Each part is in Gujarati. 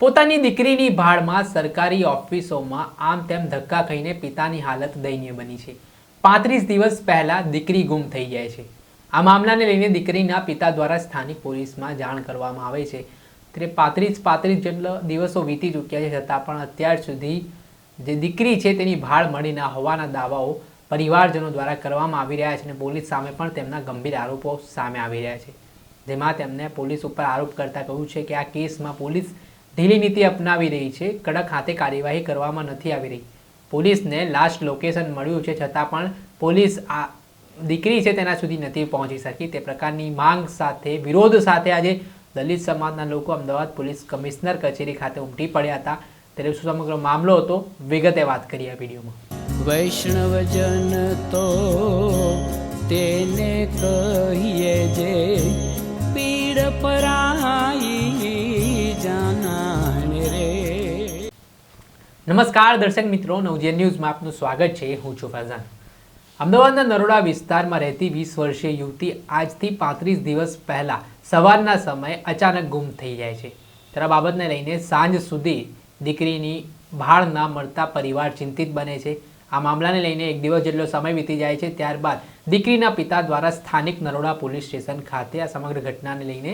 પોતાની દીકરીની ભાળમાં સરકારી ઓફિસોમાં આમ તેમ ધક્કા ખાઈને પિતાની હાલત દયનીય બની છે. પાંત્રીસ દિવસ પહેલાં દીકરી ગુમ થઈ જાય છે. આ મામલાને લઈને દીકરીના પિતા દ્વારા સ્થાનિક પોલીસમાં જાણ કરવામાં આવે છે. ત્યારે પાંત્રીસ પાંત્રીસ જેટલા દિવસો વીતી ચૂક્યા છે, છતાં પણ અત્યાર સુધી જે દીકરી છે તેની ભાળ મળી ના હોવાના દાવાઓ પરિવારજનો દ્વારા કરવામાં આવી રહ્યા છે અને પોલીસ સામે પણ તેમના ગંભીર આરોપો સામે આવી રહ્યા છે. જેમાં તેમને પોલીસ ઉપર આરોપ કરતા કહ્યું છે કે આ કેસમાં પોલીસ ઢીલી નીતિ અપનાવી રહી છે. કડક હાથે કાર્યવાહી કરવામાં નથી આવી રહી. પોલીસને લાસ્ટ લોકેશન મળ્યું છે છતાં પણ પોલીસ આ દીકરી છે તેના સુધી નથી પહોંચી શકી. તે પ્રકારની માંગ સાથે, વિરોધ સાથે આજે દલિત સમાજના લોકો અમદાવાદ પોલીસ કમિશનર કચેરી ખાતે ઉમટી પડ્યા હતા. ત્યારે શું સમગ્ર મામલો હતો? વિગતે વાત કરી આ વિડીયોમાં. વૈષ્ણવજન તો તેને કહીએ જે પીડ પરાઈ નમસ્કાર દર્શક મિત્રો, નવજીવન ન્યૂઝમાં આપનું સ્વાગત છે. હું છું ફરઝાન અમદાવાદના નરોડા વિસ્તારમાં રહેતી વીસ વર્ષીય યુવતી આજથી પાંત્રીસ દિવસ પહેલા સવારના સમયે અચાનક ગુમ થઈ જાય છે. ત્યારે બાબતને લઈને સાંજ સુધી દીકરીની ભાળ ના મળતા પરિવાર ચિંતિત બને છે. આ મામલાને લઈને એક દિવસ જેટલો સમય વીતી જાય છે, ત્યારબાદ દીકરીના પિતા દ્વારા સ્થાનિક નરોડા પોલીસ સ્ટેશન ખાતે આ સમગ્ર ઘટનાને લઈને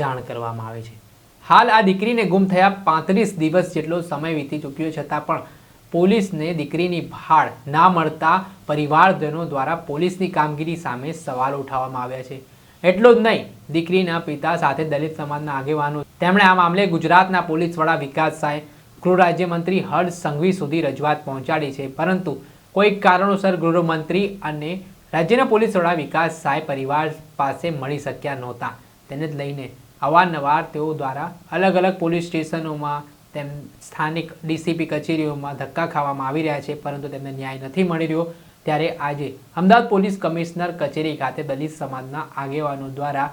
જાણ કરવામાં આવે છે. હાલ આ દીકરીને ગુમ થયા પાંત્રીસ દિવસ જેટલો સમય વીતી ચૂક્યો છતાં પણ પોલીસને દીકરીની ભાળ ના મળતા પરિવારજનો દ્વારા પોલીસની કામગીરી સામે સવાલ ઉઠાવવામાં આવ્યા છે. એટલું જ નહીં, દીકરીના પિતા સાથે દલિત સમાજના આગેવાનો તેમણે આ મામલે ગુજરાતના પોલીસ વડા વિકાસ સાહેબ ગૃહ રાજ્યમંત્રી હર્ષ સંઘવી સુધી રજૂઆત પહોંચાડી છે. પરંતુ કોઈક કારણોસર ગૃહમંત્રી અને રાજ્યના પોલીસ વડા વિકાસ સાહેબ પરિવાર પાસે મળી શક્યા નહોતા. તેને જ લઈને અવારનવાર તેઓ દ્વારા અલગ અલગ પોલીસ સ્ટેશનોમાં તેમ સ્થાનિક ડીસીપી કચેરીઓમાં ધક્કા ખાવામાં આવી રહ્યા છે, પરંતુ તેમને ન્યાય નથી મળી રહ્યો. ત્યારે આજે અમદાવાદ પોલીસ કમિશનર કચેરી ખાતે દલિત સમાજના આગેવાનો દ્વારા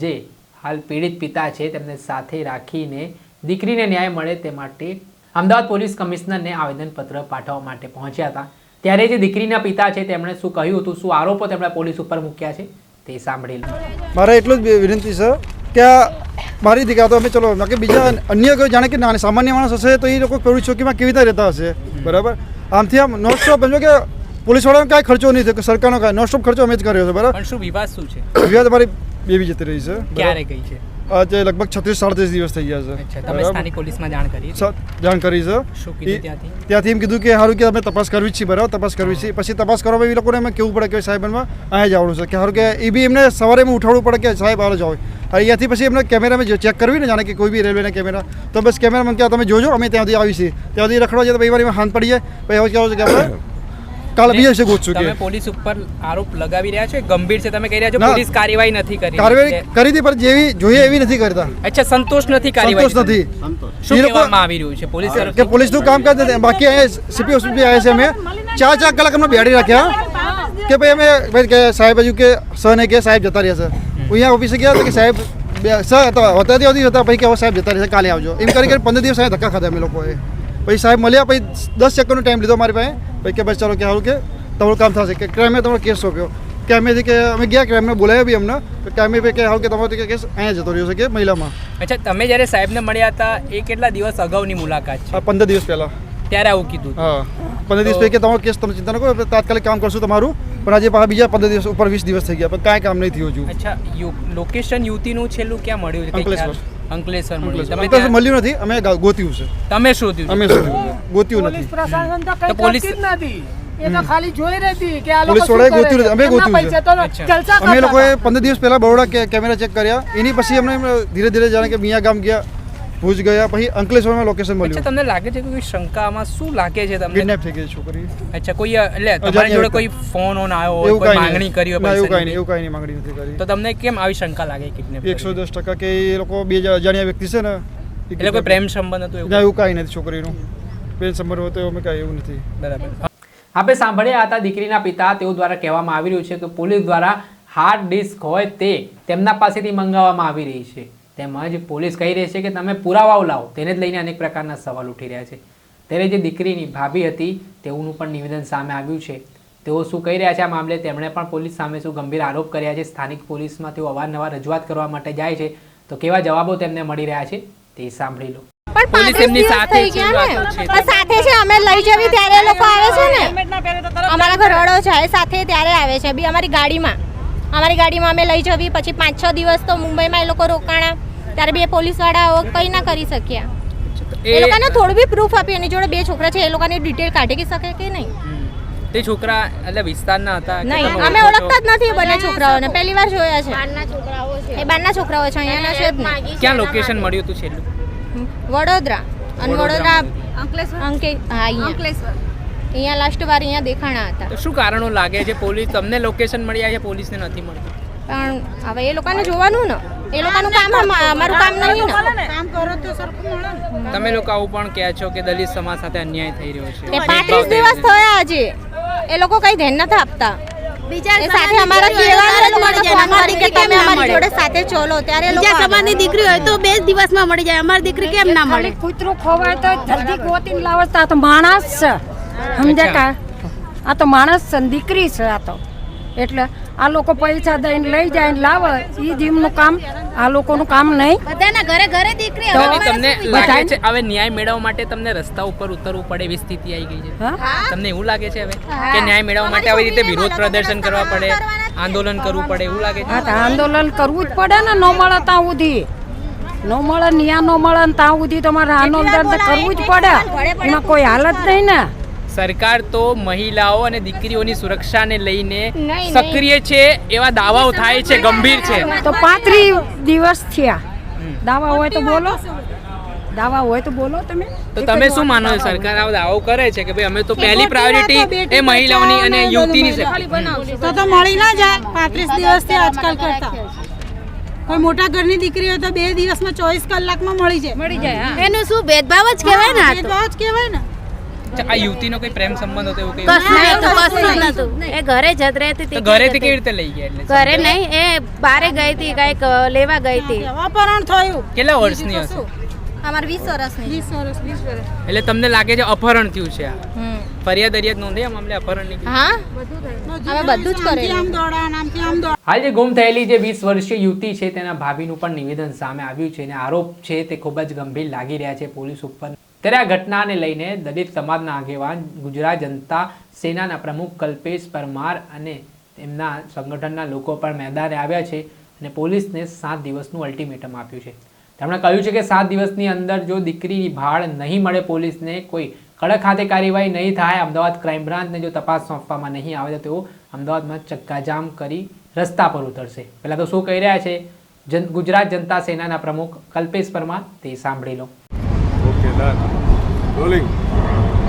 જે હાલ પીડિત પિતા છે, તેમને સાથે રાખીને દીકરીને ન્યાય મળે તે માટે અમદાવાદ પોલીસ કમિશનરને આવેદનપત્ર પાઠવવા માટે પહોંચ્યા હતા. ત્યારે જે દીકરીના પિતા છે, તેમણે શું કહ્યું હતું, શું આરોપો તેમણે પોલીસ ઉપર મૂક્યા છે, તે સાંભળી લો મારે એટલું જ વિનંતી છે. કે મારી દીકરા તો અમે ચલો બાકી બીજા અન્ય કોઈ જાણે કે સામાન્ય માણસ હશે તો એ લોકો પેલું ચોકીમાં કેવી રીતે રહેતા હશે બરાબર આમથી આમ નો સ્ટોપ સમજો કે પોલીસવાળાનો કાંઈ ખર્ચો નહીં થયો સરકારનો કાંઈ નો સ્ટોપ ખર્ચો અમે જ કર્યો છે બરાબર શું વિવાદ શું છે વિવાદ અમારી બેબી જતી રહી છે ક્યારે ગઈ છે આજે લગભગ છત્રીસ સાડત્રીસ દિવસ થઈ ગયા છે. તમે સ્થાનિક પોલીસમાં જાણ કરી જાણ કરી છે. શું કીધું ત્યાંથી? ત્યાંથી એમ કીધું કે સારું કે અમે તપાસ કરવી જ છીએ બરાબર તપાસ કરવી છે પછી તપાસ કરવામાં એ લોકોને અમે કેવું પડે કે સાહેબ એમાં અહીંયા જવાનું છે. કે સારું કે એ બી એમને સવારે એમ ઉઠાડવું પડે કે સાહેબ હાલો જાઓ. અહીંયાથી પછી એમને કેમેરામાં ચેક કરવી ને જાણે કે કોઈ બી રેલવેના કેમેરા. તો બસ કેમેરામાં કે તમે જોજો અમે ત્યાંથી આવીશું. ત્યાંથી છીએ રખડવા જાય તો પરિવાર એમાં હાથ પડી જાય. પછી હવે કહેવું છે કે આપણે કાલે બીજા ગોચું તમે પોલીસ ઉપર આરોપ લગાવી રહ્યા છો ગંભીર છે તમે કહી રહ્યા છો પોલીસ કાર્યવાહી નથી કરી કાર્યવાહી કરી હતી પણ જેવી જોઈએ એવી નથી કરતા. અચ્છા સંતોષ નથી કાર્યવાહી સંતોષ નથી. શું કહેવામાં આવી રહ્યું છે? પોલીસ કે પોલીસનું કામ કરતા બાકી અહીંયા સીપી હોસ્પિટલ આવ્યા છે અમે. ચાર ચાર કલાક અમને બેડી રાખ્યા. કે ભાઈ અમે ભાઈ કે સાહેબ હજુ કે સર ને કે સાહેબ જતા રહ્યા છે. અહીંયા ઓફિસે ગયા કે સાહેબ સર હતા હતા સુધી હતા પછી કે સાહેબ જતા રહેશે કાલે આવજો. એમ કરી પંદર દિવસ સાહેબ ધક્કા ખાધા અમે લોકોએ. પછી સાહેબ મળ્યા પછી દસ સેકન્ડનો ટાઈમ લીધો મારી પાસે. પછી કે ભાઈ ચાલો કે હાલ કે તમારું કામ થશે. કે ક્રાઇમે તમારો કેસ સોંપ્યો. કે અમે કે અમે ગયા ક્રાઇમને બોલાવ્યા બી અમને. તો ક્રાઇમે કે સારું કે તમારો કેસ અહીંયા જતો રહ્યો છે કે મહિલામાં. અચ્છા તમે જ્યારે સાહેબને મળ્યા હતા એ કેટલા દિવસ અગાઉની મુલાકાત છે? પંદર દિવસ પહેલાં. ત્યારે આવું કીધું હા. પંદર દિવસ પછી કે તમારો કેસ તમે ચિંતા ન કરો તાત્કાલિક કામ કરશું તમારું. પણ આજે પાછા બીજા પંદર દિવસ ઉપર વીસ દિવસ થઈ ગયા. પણ કાંઈ કામ નહીં થયું હજુ. અચ્છા યુ- લોકેશન યુવતીનું છેલ્લું ક્યાં મળ્યું છે? અંકલેશ્વર. અંકલેશ્વર મળ્યું. તમે ત્યાં- મળ્યું નથી અમે ગોત્યું છે. તમે શોધ્યું અમે શું ગોત્યું પોલીસ નથી. પ્રશાસન તો કઈ પોલીસ- જ નથી. એ તો ખાલી જોઈ રહેતી કે આ લોકો પોલીસ ગોત્યું અમે ગોત્યું છે. અમે લોકોએ હતા. પંદર દિવસ પહેલા બરોડા કેમેરા ચેક કર્યા. એની પછી અમને ધીરે ધીરે જાણે કે મિયા ગામ ગયા. ભુજ ગયા પછી અંકલેશ્વરમાં લોકેશન મળ્યું. તમને લાગે છે કે કોઈ શંકામાં શું લાગે છે તમને? કિડનેપ થઈ ગઈ છોકરી. અચ્છા કોઈ એટલે તમારી જોડે કોઈ ફોન ઓન આવ્યો હોય એવું કોઈ માંગણી કરી હોય એવું કાંઈ નહીં એવું કાંઈ નહીં માંગણી નથી કરી. તો તમને કેમ આવી શંકા લાગે કિડનેપ એકસો દસ ટકા કે એ લોકો બે અજાણ્યા વ્યક્તિ છે ને એટલે કોઈ પ્રેમ સંબંધ હતો એવું? કાંઈ નથી છોકરીનું. પ્રેમ સંબંધ હતો અમે કાંઈ એવું નથી. બરાબર. આપણે સાંભળ્યા હતા દીકરીના પિતા તેઓ દ્વારા કહેવામાં આવી રહ્યું છે કે પોલીસ દ્વારા હાર્ડ ડિસ્ક હોય તે તેમના પાસેથી મંગાવવામાં આવી રહી છે. તેમજ પોલીસ કહી રહી છે કે તમે પુરાવાઓ લાવો. તેને જ લઈને અનેક પ્રકારના સવાલ ઉઠી રહ્યા છે. ત્યારે જે દીકરીની ભાભી હતી તેઓનું પણ નિવેદન સામે આવ્યું છે. તેઓ શું કહી રહ્યા છે આ મામલે? તેમણે પણ પોલીસ સામે શું ગંભીર આરોપ કર્યા છે? સ્થાનિક પોલીસમાં તેઓ અવારનવાર રજૂઆત કરવા માટે જાય છે. તો કેવા જવાબો તેમને મળી રહ્યા છે તે સાંભળી લો. પણ પોલીસ એમની સાથે છે, ગયા ને? વાતો છે. પણ સાથે છે અમે લઈ જવી ત્યારે લોકો આવે છે ને? અમારા ઘરવાળો છે સાથે ત્યારે આવે છે. બી અમારી ગાડીમાં. અમારી ગાડીમાં અમે લઈ જવી પછી પાંચ છ દિવસ તો મુંબઈમાં એ લોકો રોકાણા. ત્યારે બે પોલીસવાળાઓ કંઈ ના કરી શક્યા. એ લોકોને થોડું બી પ્રૂફ આપ્યું એની જોડે બે છોકરા છે એ લોકોની ડિટેલ કાઢી શકે કે નહીં? તે છોકરા એટલે વિસ્તારના હતા નહીં તમે અમે ઓળખતા જ નથી બંને છોકરાઓને પહેલી વાર જોયા છે. એ બારના છોકરાઓ છે અહીંયાના છે જ નહીં ક્યાં લોકેશન મળ્યું હતું છેલ્લું? વડોદરા. અને વડોદરા અંકલેશ્વર. અંકે હા અહીંયા. અહીંયા લાસ્ટ વાર અહીંયા દેખાણા હતા. તો શું કારણો લાગે છે? પોલીસ તમને લોકેશન મળ્યા છે પોલીસને નથી મળતું? પણ હવે એ લોકોને જોવાનું ને. એ લોકોનું કામ અમારું કામ નહીં ને. તમે લોકો આવું પણ કહે છો કે દલિત સમાજ સાથે અન્યાય થઈ રહ્યો છે. તે પાંત્રીસ દિવસ થયા હજી. એ લોકો કઈ ધ્યાન નથી આપતા. એ સાથે અમારા કહેવાનું એ ફોન કરી કે તમે અમારી જોડે સાથે ચલો ત્યારે બીજા સમાજની દીકરી હોય તો બે દિવસમાં મળી જાય. અમારી દીકરી કેમ ના મળે? કૂતરું ખોવાય તો જલ્દી ગોતીને લાવે તો માણસ છે. સમજ્યા કા? આ તો માણસ છે દીકરી છે આ તો. એટલે આ લોકો પૈસા દઈને લઈ જાય ને લાવે એ જીમનું કામ આ લોકોનું કામ નહીં. બધાના ઘરે ઘરે દીકરી હવે તમને લાગે છે હવે ન્યાય મેળવવા માટે તમને રસ્તા ઉપર ઉતરવું પડે એવી સ્થિતિ આવી ગઈ છે? તમને એવું લાગે છે હવે? કે ન્યાય મેળવવા માટે આવી રીતે વિરોધ પ્રદર્શન કરવા પડે આંદોલન કરવું પડે એવું લાગે છે? આંદોલન કરવું જ પડે ને ન મળે ત્યાં સુધી. ન મળે ન્યા ન મળે ત્યાં સુધી તમારે આંદોલન તો કરવું જ પડે. એમાં કોઈ હાલત નહીં ને. સરકાર તો મહિલાઓ અને દીકરીઓની સુરક્ષાને લઈને સક્રિય છે એવા દાવાઓ થાય છે ગંભીર છે. તો પાંત્રીસ દિવસ થયા. દાવા હોય તો બોલો. દાવા હોય તો બોલો તમે. તો તમે શું માનો છો? સરકાર આવો દાવો કરે છે કે ભાઈ અમે તો પહેલી પ્રાયોરિટી એ મહિલાઓની અને યુવતીની છે. તો તો મળી ના જાય. પાંત્રીસ દિવસથી આજકાલ કરતા. કોઈ મોટા ઘરની દીકરી હોય તો બે દિવસમાં ચોવીસ કલાકમાં મળી જાય. મળી જાય એનું શું ભેદભાવ જ કહેવાય ને ભેદભાવ જ કહેવાય ને. આ યુવતીનો કોઈ પ્રેમ સંબંધ હતો એવું કઈ? કશું નતું એ ઘરે જત રહેતી તો હતી ઘરેથી કેવી રીતે લઈ ગયા એટલે? ઘરે નહીં એ બારે ગઈ હતી કંઈક લેવા ગઈ હતી. અપહરણ થયું. કેટલા વર્ષની હશે? અમારે વીસ વર્ષની. 20 વર્ષ 20 વર્ષ. એટલે તમને લાગે છે અપહરણ થયું છે આ? હમ. ફરિયાદ અરિયાદ નોંધી આ મામલે અપહરણની હા? હવે બધું જ કરે. આમ દોડા આમથી આમ દોડા. હાલ જે ગુમ થયેલી જે વીસ વર્ષીય યુવતી છે તેના ભાભીનું પણ નિવેદન સામે આવ્યું છે અને આરોપ છે તે ખૂબ જ ગંભીર લાગી રહ્યા છે પોલીસ ઉપર. ત્યારે આ ઘટનાને લઈને દલિત સમાજના આગેવાન ગુજરાત જનતા સેનાના પ્રમુખ કલ્પેશ પરમાર અને તેમના સંગઠનના લોકો પણ મેદાને આવ્યા છે અને પોલીસને સાત દિવસનું અલ્ટિમેટમ આપ્યું છે. તેમણે કહ્યું છે કે સાત દિવસની અંદર જો દીકરીની ભાળ નહીં મળે પોલીસને, કોઈ કડક હાથે કાર્યવાહી નહીં થાય, અમદાવાદ ક્રાઇમ બ્રાન્ચને જો તપાસ સોંપવામાં નહીં આવે તો તેઓ અમદાવાદમાં ચક્કાજામ કરી રસ્તા પર ઉતરશે. પહેલાં તો શું કહી રહ્યા છે? જન ગુજરાત જનતા સેનાના પ્રમુખ કલ્પેશ પરમાર, તે સાંભળી લો.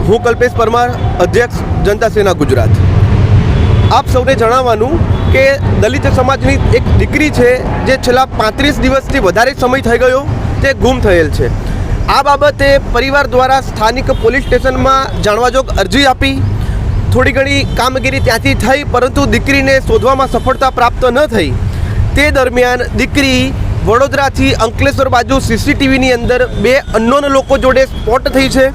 હું કલ્પેશ પરમાર, અધ્યક્ષ જનતા સેના ગુજરાત. આપ સૌને જણાવવાનું કે દલિત સમાજની એક દીકરી છે, જે છેલ્લા પાંત્રીસ દિવસથી વધારે સમય થઈ ગયો તે ગુમ થયેલ છે. આ બાબતે પરિવાર દ્વારા સ્થાનિક પોલીસ સ્ટેશનમાં જાણવાજોગ અરજી આપી, થોડી ઘણી કામગીરી ત્યાંથી થઈ, પરંતુ દીકરીને શોધવામાં સફળતા પ્રાપ્ત ન થઈ. તે દરમિયાન દીકરી વડોદરાથી અંકલેશ્વર બાજુ સીસીટીવીની અંદર બે અનનોન લોકો જોડે સ્પોટ થઈ છે.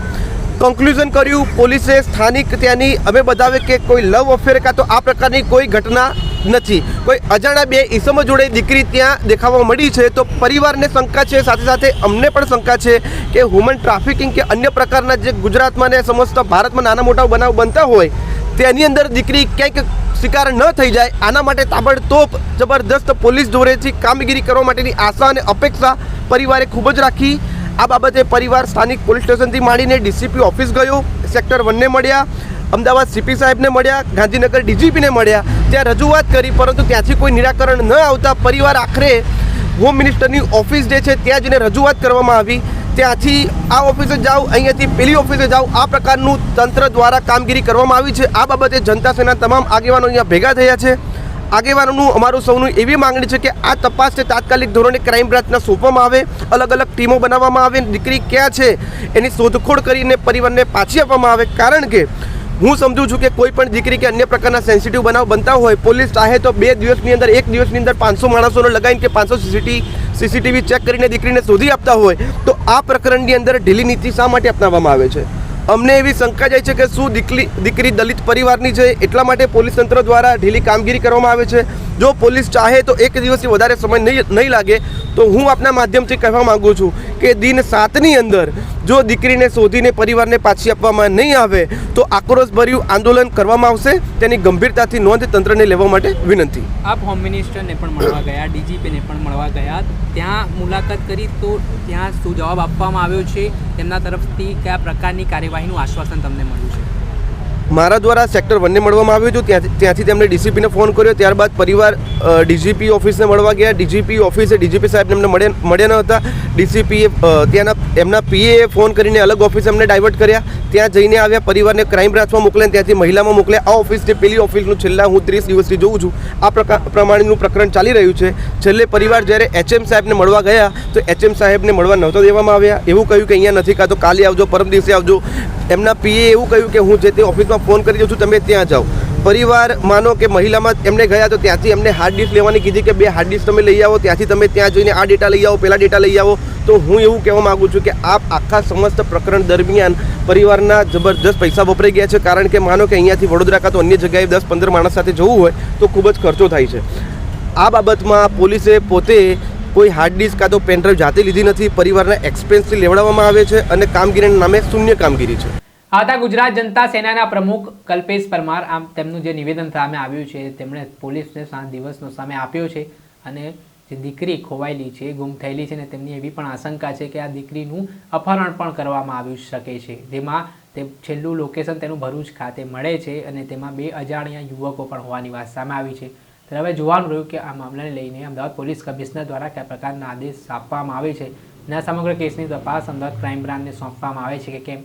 કન્ક્લુઝન કર્યું, પોલીસે સ્થાનિક ત્યાંની અમે બતાવે કે કોઈ લવ અફેર કાં તો આ પ્રકારની કોઈ ઘટના નથી. કોઈ અજાણ્યા બે ઈસમો જોડે દીકરી ત્યાં દેખાવા મળી છે તો પરિવારને શંકા છે, સાથે સાથે અમને પણ શંકા છે કે હ્યુમન ટ્રાફિકિંગ કે અન્ય પ્રકારના જે ગુજરાતમાં ને સમસ્ત ભારતમાં નાના મોટા બનાવ બનતા હોય તેની અંદર દીકરી ક્યાંક શિકાર ન થઈ જાય, આના માટે તાબડતોબ જબરદસ્ત પોલીસ દોરેથી કામગીરી કરવા માટેની આશા અને અપેક્ષા પરિવારે ખૂબ જ રાખી. આ બાબતે પરિવાર સ્થાનિક પોલીસ સ્ટેશનથી માંડીને ડીસીપી ઓફિસ ગયો, સેક્ટર વનને મળ્યા, અમદાવાદ સીપી સાહેબને મળ્યા, ગાંધીનગર ડીજીપીને મળ્યા. ત્યાં રજૂઆત કરી, પરંતુ ત્યાંથી કોઈ નિરાકરણ ન આવતા પરિવાર આખરે હોમ મિનિસ્ટરની ઓફિસ જે છે, ત્યાં જઈને રજૂઆત કરવામાં આવી. ત્યાંથી આ ઓફિસે જાઓ, અહીંયાથી પેલી ઓફિસે જાઓ. આ પ્રકારનું તંત્ર દ્વારા કામગીરી કરવામાં આવી છે. આ બાબતે જનતા સેના તમામ આગેવાનો અહીંયા ભેગા થયા છે. આગેવાનોનું અમારું સૌનું એવી માંગણી છે કે આ તપાસને તાત્કાલિક ધોરણે ક્રાઇમ બ્રાન્ચના સોંપવામાં આવે અલગ અલગ ટીમો બનાવવામાં આવે દીકરી ક્યાં છે એની શોધખોળ કરીને પરિવારને પાછી આપવામાં આવે. કારણ કે હું સમજુ છું કે કોઈ પણ દીકરી કે અન્ય પ્રકારના સેન્સિટિવ બનાવ બનતા હોય, પોલીસ ચાહે તો બે દિવસની અંદર, એક દિવસની અંદર પાંચસો માણસોને લગાવીને કે પાંચસો સીસીટી સીસીટીવી ચેક કરીને દીકરીને શોધી આપતા હોય, તો આ પ્રકરણની અંદર ઢીલી નીતિ શા માટે અપનાવવામાં આવે છે? અમને એવી શંકા જાય છે કે શું દીકરી દીકરી દલિત પરિવારની છે? એટલા માટે પોલીસ તંત્ર દ્વારા ઢીલી કામગીરી કરવામાં આવે છે. જો પોલીસ ચાહે તો એક દિવસથી વધારે સમય નહીં નહીં લાગે, તો હું આપના માધ્યમથી કહેવા માગું છું કે દિન સાતની અંદર જો દીકરીને શોધીને પરિવારને પાછી આપવામાં નહીં આવે, તો આક્રોશભર્યું આંદોલન કરવામાં આવશે. તેની ગંભીરતાથી નોંધ તંત્રને લેવા માટે વિનંતી. આપ હોમ મિનિસ્ટરને પણ મળવા ગયા, ડીજીપીને પણ મળવા ગયા. ત્યાં મુલાકાત કરી તો ત્યાં શું જવાબ આપવામાં આવ્યો છે? તેમના તરફથી કયા પ્રકારની કાર્યવાહીનું આશ્વાસન તમને મળ્યું છે. મારા દ્વારા સેક્ટર વનને મળવામાં આવ્યું હતું. ત્યાંથી ત્યાંથી તેમણે ડીસીપીને ફોન કર્યો. ત્યારબાદ પરિવાર ડીજીપી ઓફિસને મળવા ગયા. ડીજીપી ઓફિસે ડીજીપી સાહેબને એમને મળ્યા મળ્યા ન હતા. ડીસીપીએ ત્યાંના એમના પીએ ફોન કરીને અલગ ઓફિસ એમને ડાયવર્ટ કર્યા. ત્યાં જઈને આવ્યા, પરિવારને ક્રાઇમ બ્રાન્ચમાં મોકલ્યા ત્યાંથી મહિલામાં મોકલ્યા. આ ઓફિસથી પેલી ઓફિસનું છેલ્લા હું ત્રીસ દિવસથી જોઉં છું, આ પ્રમાણેનું પ્રકરણ ચાલી રહ્યું છે. છેલ્લે પરિવાર જ્યારે એચએમ સાહેબને મળવા ગયા, તો એચએમ સાહેબને મળવા નહોતા દેવામાં આવ્યા. એવું કહ્યું કે અહીંયા નથી, કાં તો કાલે આવજો, પરમ દિવસે આવજો. એમના પીએ એવું કહ્યું કે હું જે તે ઓફિસમાં ફોન કરી દઉં છું, તમે ત્યાં જાઓ. પરિવાર માનો કે મહિલામાં એમને ગયા તો ત્યાંથી એમને હાર્ડ ડિસ્ક લેવાની કીધી કે બે હાર્ડ ડિસ્ક તમે લઈ આવો, ત્યાંથી તમે ત્યાં જઈને આ ડેટા લઈ આવો, પેલા ડેટા લઈ આવો. તો હું એવું કહેવા માગું છું કે આપ આખા સમસ્ત પ્રકરણ દરમિયાન પરિવારના જબરજસ્ત પૈસા વપરાઈ ગયા છે. કારણ કે માનો કે અહીંયાથી વડોદરા કાં તો અન્ય જગ્યાએ દસ પંદર માણસ સાથે જવું હોય તો ખૂબ જ ખર્ચો થાય છે. આ બાબતમાં પોલીસે પોતે કોઈ હાર્ડ ડિસ્ક કાં તો પેનડ્રાઈવ જાતે લીધી નથી. પરિવારના એક્સપેન્સથી લેવડાવવામાં આવે છે અને કામગીરીના નામે શૂન્ય કામગીરી છે. આવતા ગુજરાત જનતા સેનાના પ્રમુખ કલ્પેશ પરમાર, આમ તેમનું જે નિવેદન સામે આવ્યું છે, તેમણે પોલીસને સાત દિવસનો સમય આપ્યો છે અને જે દીકરી ખોવાયેલી છે, ગુમ થયેલી છે અને તેમની એવી પણ આશંકા છે કે આ દીકરીનું અપહરણ પણ કરવામાં આવી શકે છે. જેમાં તે છેલ્લું લોકેશન તેનું ભરૂચ ખાતે મળે છે અને તેમાં બે અજાણ્યા યુવકો પણ હોવાની વાત સામે આવી છે. ત્યારે હવે જોવાનું રહ્યું કે આ મામલાને લઈને અમદાવાદ પોલીસ કમિશનર દ્વારા કયા પ્રકારના આદેશ આપવામાં આવે છે. અને આ સમગ્ર કેસની તપાસ અમદાવાદ ક્રાઇમ બ્રાન્ચને સોંપવામાં આવે છે કે કેમ?